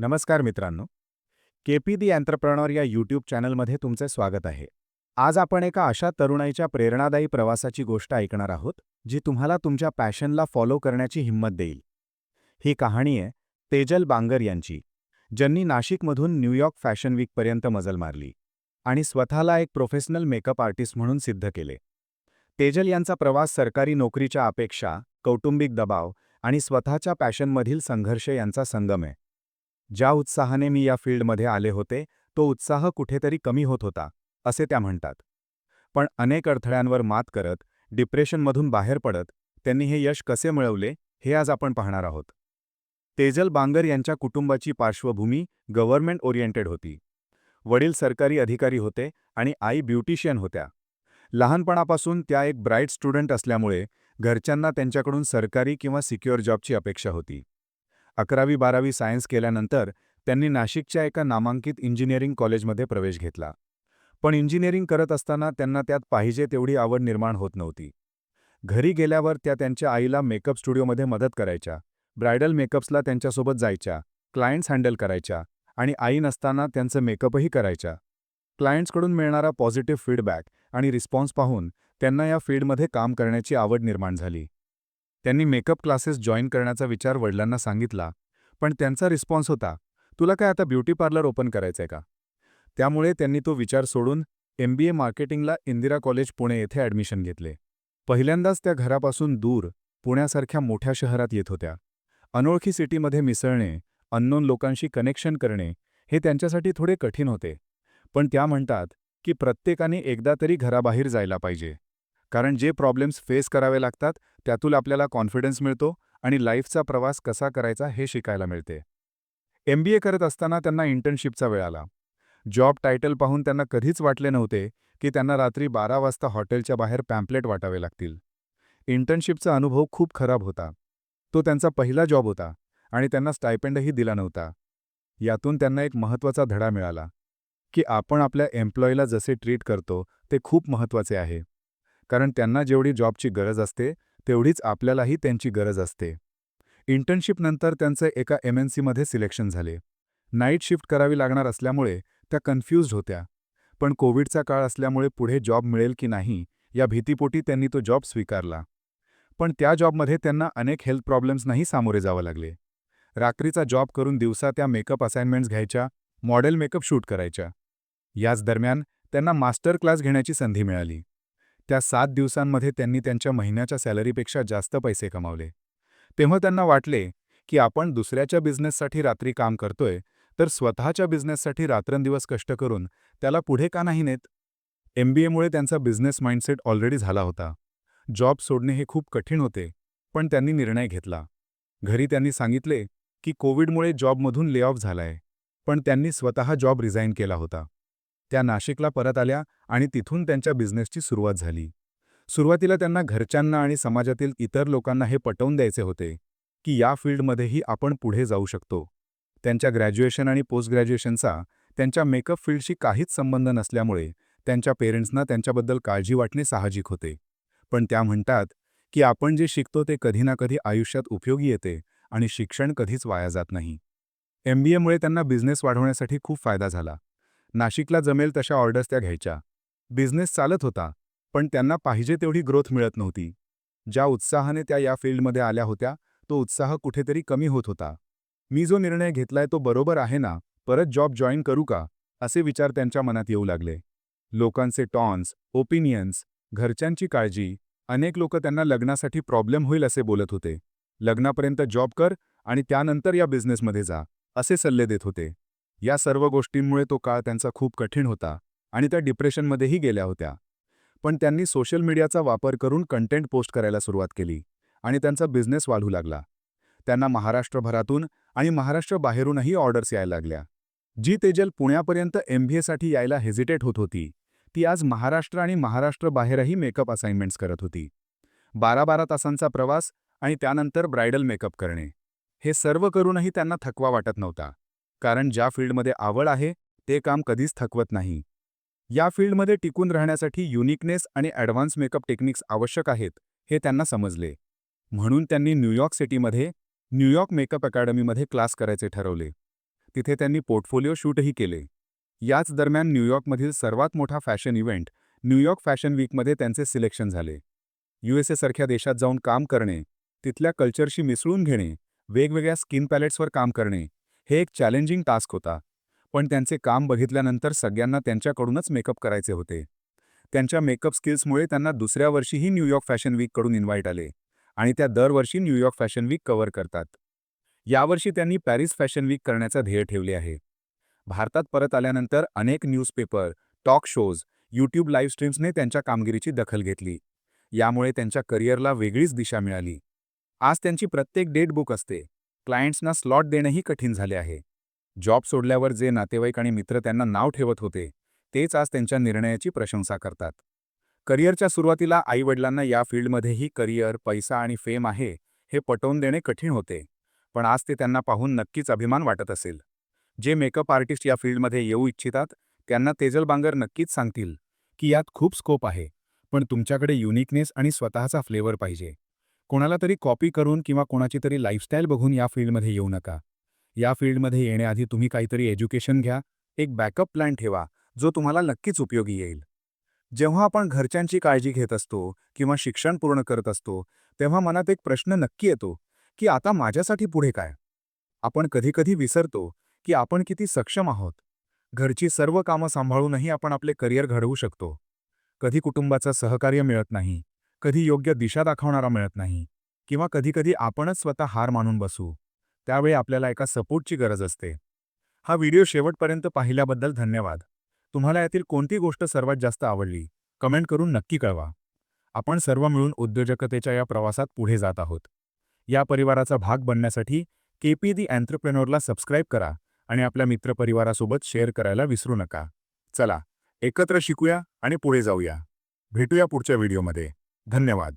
नमस्कार मित्रांनो. के पी दी एंटरप्रेनॉर या यूट्यूब चॅनलमध्ये तुमचे स्वागत आहे. आज आपण एका अशा तरुणाईच्या प्रेरणादायी प्रवासाची गोष्ट ऐकणार आहोत जी तुम्हाला तुमच्या पॅशनला फॉलो करण्याची हिंमत देईल. ही कहाणी आहे तेजल बांगर यांची ज्यांनी नाशिकमधून न्यूयॉर्क फॅशन वीकपर्यंत मजल मारली आणि स्वतःला एक प्रोफेशनल मेकअप आर्टिस्ट म्हणून सिद्ध केले. तेजल यांचा प्रवास सरकारी नोकरीच्या अपेक्षा कौटुंबिक दबाव आणि स्वतःच्या पॅशनमधील संघर्ष यांचा संगम आहे. ज्या उत्साहाने मी या फील्डमध्ये आले होते तो उत्साह कुठेतरी कमी होत होता असे त्या म्हणतात. पण अनेक अडथळ्यांवर मात करत डिप्रेशनमधून बाहेर पडत त्यांनी हे यश कसे मिळवले हे आज आपण पाहणार आहोत. तेजल बांगर यांच्या कुटुंबाची पार्श्वभूमी गव्हर्नमेंट ओरिएंटेड होती. वडील सरकारी अधिकारी होते आणि आई ब्युटिशियन होत्या. लहानपणापासून त्या एक ब्राईट स्टुडंट असल्यामुळे घरच्यांना त्यांच्याकडून सरकारी किंवा सिक्युअर जॉबची अपेक्षा होती. अकरावी बारावी सायन्स केल्यानंतर त्यांनी नाशिकच्या एका नामांकित इंजिनिअरिंग कॉलेजमध्ये प्रवेश घेतला. पण इंजिनिअरिंग करत असताना त्यांना त्यात पाहिजे तेवढी आवड निर्माण होत नव्हती. घरी गेल्यावर त्या त्यांच्या आईला मेकअप स्टुडिओमध्ये मदत करायच्या ब्रायडल मेकअप्सला त्यांच्यासोबत जायच्या क्लायंट्स हँडल करायच्या आणि आई नसताना त्यांचं मेकअपही करायच्या. क्लायंट्सकडून मिळणारा पॉझिटिव्ह फीडबॅक आणि रिस्पॉन्स पाहून त्यांना या फील्डमध्ये काम करण्याची आवड निर्माण झाली. त्यांनी मेकअप क्लासेस जॉईन करण्याचा विचार वडिलांना सांगितला पण त्यांचा रिस्पॉन्स होता तुला काय आता ब्युटी पार्लर ओपन करायचंय का? त्यामुळे त्यांनी तो विचार सोडून एम बी ए मार्केटिंगला इंदिरा कॉलेज पुणे येथे ॲडमिशन घेतले. पहिल्यांदाच त्या घरापासून दूर पुण्यासारख्या मोठ्या शहरात येत होत्या. अनोळखी सिटीमध्ये मिसळणे अननोन लोकांशी कनेक्शन करणे हे त्यांच्यासाठी थोडे कठीण होते पण त्या म्हणतात की प्रत्येकाने एकदा तरी घराबाहेर जायला पाहिजे. कारण जे प्रॉब्लेम्स फेस करावे लागतात त्यातून आपल्याला कॉन्फिडन्स मिळतो आणि लाईफचा प्रवास कसा करायचा हे शिकायला मिळते. एम बी ए करत असताना त्यांना इंटर्नशिपचा वेळ आला. जॉब टायटल पाहून त्यांना कधीच वाटले नव्हते की त्यांना रात्री बारा वाजता हॉटेलच्या बाहेर पॅम्पलेट वाटावे लागतील. इंटर्नशिपचा अनुभव खूप खराब होता. तो त्यांचा पहिला जॉब होता आणि त्यांना स्टायपेंडही दिला नव्हता. यातून त्यांना एक महत्त्वाचा धडा मिळाला की आपण आपल्या एम्प्लॉईला जसे ट्रीट करतो ते खूप महत्त्वाचे आहे. कारण त्यांना जेवढी जॉबची गरज असते तेवढीच आपल्यालाही त्यांची गरज असते. इंटर्नशिपनंतर त्यांचं एका एम एन सीमध्ये सिलेक्शन झाले. नाईट शिफ्ट करावी लागणार असल्यामुळे त्या कन्फ्युज्ड होत्या. पण कोविडचा काळ असल्यामुळे पुढे जॉब मिळेल की नाही या भीतीपोटी त्यांनी तो जॉब स्वीकारला. पण त्या जॉबमध्ये त्यांना अनेक हेल्थ प्रॉब्लेम्सनाही सामोरे जावं लागले. रात्रीचा जॉब करून दिवसा त्या मेकअप असाइनमेंट्स घ्यायच्या मॉडेल मेकअप शूट करायच्या. याच दरम्यान त्यांना मास्टर क्लास घेण्याची संधी मिळाली. त्या सात दिवसांमध्ये त्यांनी त्यांच्या महिन्याच्या सॅलरीपेक्षा जास्त पैसे कमावले. तेव्हा त्यांना वाटले की आपण दुसऱ्याच्या बिझनेससाठी रात्री काम करतोय तर स्वतःच्या बिझनेससाठी रात्रंदिवस कष्ट करून त्याला पुढे का नाही नेत? एम बी एमुळे त्यांचा बिझनेस माइंडसेट ऑलरेडी झाला होता. जॉब सोडणे हे खूप कठीण होते पण त्यांनी निर्णय घेतला. घरी त्यांनी सांगितले की कोविडमुळे जॉबमधून ले ऑफ झालाय पण त्यांनी स्वतः जॉब रिझाईन केला होता. त्या नाशिकला परत आल्या आणि तिथून त्यांच्या बिझनेसची सुरुवात झाली. सुरुवातीला त्यांना घरच्यांना आणि समाजातील इतर लोकांना हे पटवून द्यायचे होते की या फील्डमध्येही आपण पुढे जाऊ शकतो. त्यांच्या ग्रॅज्युएशन आणि पोस्ट ग्रॅज्युएशनचा त्यांच्या मेकअप फील्डशी काहीच संबंध नसल्यामुळे त्यांच्या पेरेंट्सना त्यांच्याबद्दल काळजी वाटणे साहजिक होते. पण त्या म्हणतात की आपण जे शिकतो ते कधी ना कधी आयुष्यात उपयोगी येते आणि शिक्षण कधीच वाया जात नाही. एम बी एमुळे त्यांना बिझनेस वाढवण्यासाठी खूप फायदा झाला. नाशिकला जमेल तशा ऑर्डर्स त्या घ्यायच्या. बिझनेस चालत होता पण त्यांना पाहिजे तेवढी ग्रोथ मिळत नव्हती. ज्या उत्साहाने त्या या फील्डमध्ये आल्या होत्या तो उत्साह कुठेतरी कमी होत होता. मी जो निर्णय घेतलाय तो बरोबर आहे ना परत जॉब जॉईन करू का? असे विचार त्यांच्या मनात येऊ लागले. लोकांचे टॉन्स ओपिनियन्स घरच्यांची काळजी अनेक लोक त्यांना लग्नासाठी प्रॉब्लेम होईल असे बोलत होते. लग्नापर्यंत जॉब कर आणि त्यानंतर या बिझनेसमध्ये जा असे सल्ले देत होते. या सर्व गोष्टींमुळे तो काळ त्यांचा खूप कठीण होता. आणि त्या डिप्रेशनमध्येही गेल्या होत्या. पण त्यांनी सोशल मीडियाचा वापर करून कंटेंट पोस्ट करायला सुरुवात केली आणि त्यांचा बिझनेस वाढू लागला. त्यांना महाराष्ट्रभरातून आणि महाराष्ट्र बाहेरूनही ऑर्डर्स यायला लागल्या. जी तेजल पुण्यापर्यंत एम बी एसाठी यायला हेजिटेट होत होती ती आज महाराष्ट्र आणि महाराष्ट्र बाहेरही मेकअप असाइनमेंट्स करत होती. बारा बारा तासांचा प्रवास आणि त्यानंतर ब्रायडल मेकअप करणे. हे सर्व करूनही त्यांना थकवा वाटत नव्हता. कारण ज्या फील्डमध्ये आवड आहे ते काम कधीच थकवत नाही. या फील्डमध्ये टिकून राहण्यासाठी युनिकनेस आणि ॲडव्हान्स मेकअप टेक्निक्स आवश्यक आहेत हे त्यांना समजले. म्हणून त्यांनी न्यूयॉर्क सिटीमध्ये न्यूयॉर्क मेकअप अकॅडमीमध्ये क्लास करायचे ठरवले. तिथे त्यांनी पोर्टफोलिओ शूटही केले. याच दरम्यान न्यूयॉर्कमधील सर्वात मोठा fashion event New York fashion वीकमध्ये त्यांचे सिलेक्शन झाले. यूएसए सारख्या देशात जाऊन काम करणे तिथल्या कल्चरशी मिसळून घेणे वेगवेगळ्या स्किन पॅलेट्सवर काम करणे हे एक चॅलेंजिंग टास्क होता. पण त्यांचे काम बघितल्यानंतर सगळ्यांना त्यांच्याकडूनच मेकअप करायचे होते. त्यांच्या मेकअप स्किल्समुळे त्यांना दुसऱ्या वर्षीही न्यूयॉर्क फॅशन वीककडून इन्व्हाइट आले आणि त्या दरवर्षी न्यूयॉर्क फॅशन वीक कव्हर करतात. यावर्षी त्यांनी पॅरिस फॅशन वीक करण्याचा ध्येय ठेवले आहे. भारतात परत आल्यानंतर अनेक newspaper talk shows YouTube live स्ट्रीम्सने त्यांच्या कामगिरीची दखल घेतली. यामुळे त्यांच्या करिअरला वेगळीच दिशा मिळाली. आज त्यांची प्रत्येक डेट बुक असते. क्लायंट्सना स्लॉट देणंही कठीण झाले आहे. जॉब सोडल्यावर जे नातेवाईक आणि मित्र त्यांना नाव ठेवत होते तेच आज त्यांच्या निर्णयाची प्रशंसा करतात. करिअरच्या सुरुवातीला आईवडिलांना या फील्डमध्येही करिअर पैसा आणि फेम आहे हे पटवून देणे कठीण होते पण आज ते त्यांना पाहून नक्कीच अभिमान वाटत असेल. जे मेकअप आर्टिस्ट या फील्डमध्ये येऊ इच्छितात त्यांना तेजल बांगर नक्कीच सांगतील की यात खूप स्कोप आहे पण तुमच्याकडे युनिकनेस आणि स्वतःचा फ्लेवर पाहिजे. कोणाला तरी कॉपी करून किंवा कोणाची तरी लाईफस्टाईल बघून या फील्डमध्ये येऊ नका. या फील्डमध्ये येण्याआधी तुम्ही काहीतरी एज्युकेशन घ्या एक बॅकअप प्लॅन ठेवा जो तुम्हाला नक्कीच उपयोगी येईल. जेव्हा आपण घरच्यांची काळजी घेत असतो किंवा शिक्षण पूर्ण करत असतो तेव्हा मनात एक प्रश्न नक्की येतो की आता माझ्यासाठी पुढे काय? आपण कधीकधी विसरतो की आपण किती सक्षम आहोत. घरची सर्व कामं सांभाळूनही आपण आपले करिअर घडवू शकतो. कधी कुटुंबाचं सहकार्य मिळत नाही कधी योग्य दिशा दाखवणारा मिळत नाही किंवा कधीकधी आपणच स्वतः हार मानून बसू. त्यावेळी आपल्याला एका सपोर्टची गरज असते. हा व्हिडिओ शेवटपर्यंत पाहिल्याबद्दल धन्यवाद. तुम्हाला यातील कोणती गोष्ट सर्वात जास्त आवडली? कमेंट करून नक्की कळवा. आपण सर्व मिळून उद्योजकतेच्या या प्रवासात पुढे जात आहोत. या परिवाराचा भाग बनण्यासाठी केपी दी अँत्रप्रेनोरला सबस्क्राईब करा आणि आपल्या मित्रपरिवारासोबत शेअर करायला विसरू नका. चला एकत्र शिकूया आणि पुढे जाऊया. भेटूया पुढच्या व्हिडिओमध्ये. धन्यवाद.